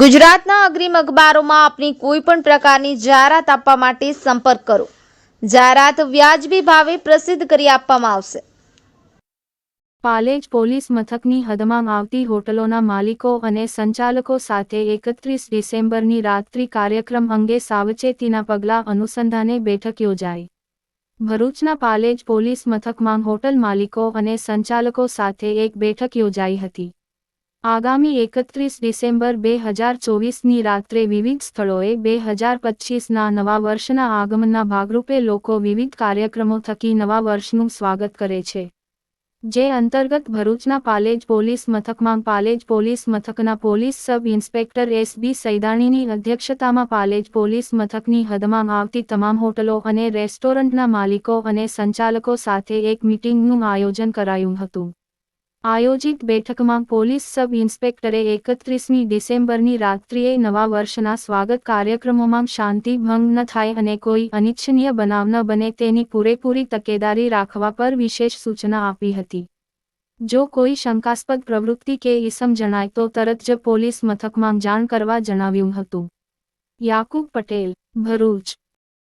ગુજરાતના અગ્રીમ અખબારોમાં આપની કોઈ પણ પ્રકારની જાહેરાત આપવા માટે સંપર્ક કરો. જાહેરાત વ્યાજબી ભાવે પ્રસિદ્ધ કરી આપવામાં આવશે. પાલેજ પોલીસ મથકની હદમાં આવતી હોટલોના માલિકો અને સંચાલકો સાથે એકત્રીસ ડિસેમ્બરની રાત્રિ કાર્યક્રમ અંગે સાવચેતીના પગલાં અનુસંધાને બેઠક યોજાઈ. ભરૂચના પાલેજ પોલીસ મથકમાં હોટલ માલિકો અને સંચાલકો સાથે એક બેઠક યોજાઈ હતી. આગામી એકત્રીસ ડિસેમ્બર બે હજાર ચોવીસની રાત્રે વિવિધ સ્થળોએ બે હજાર પચીસના નવા વર્ષના આગમનના ભાગરૂપે લોકો વિવિધ કાર્યક્રમો થકી નવા વર્ષનું સ્વાગત કરે છે. જે અંતર્ગત ભરૂચના પાલેજ પોલીસ મથકમાં પાલેજ પોલીસ મથકના police sub inspector S B સૈદાણીની અધ્યક્ષતામાં પાલેજ પોલીસ મથકની હદમાં આવતી તમામ હોટલો અને રેસ્ટોરન્ટના માલિકો અને સંચાલકો સાથે એક મીટિંગનું આયોજન કરાયું હતું. આયોજિત બેઠકમાં પોલીસ સબ ઇન્સ્પેક્ટરે એકત્રીસમી ડિસેમ્બરની રાત્રિએ નવા વર્ષના સ્વાગત કાર્યક્રમોમાં શાંતિ ભંગ ન થાય અને કોઈ અનિચ્છનીય બનાવ ન બને તેની પૂરેપૂરી તકેદારી રાખવા પર વિશેષ સૂચના આપી હતી. જો કોઈ શંકાસ્પદ પ્રવૃત્તિ કે ઇસમ જણાય તો તરત જ પોલીસ મથકમાં જાણ કરવા જણાવ્યું હતું. યાકુબ પટેલ, ભરૂચ.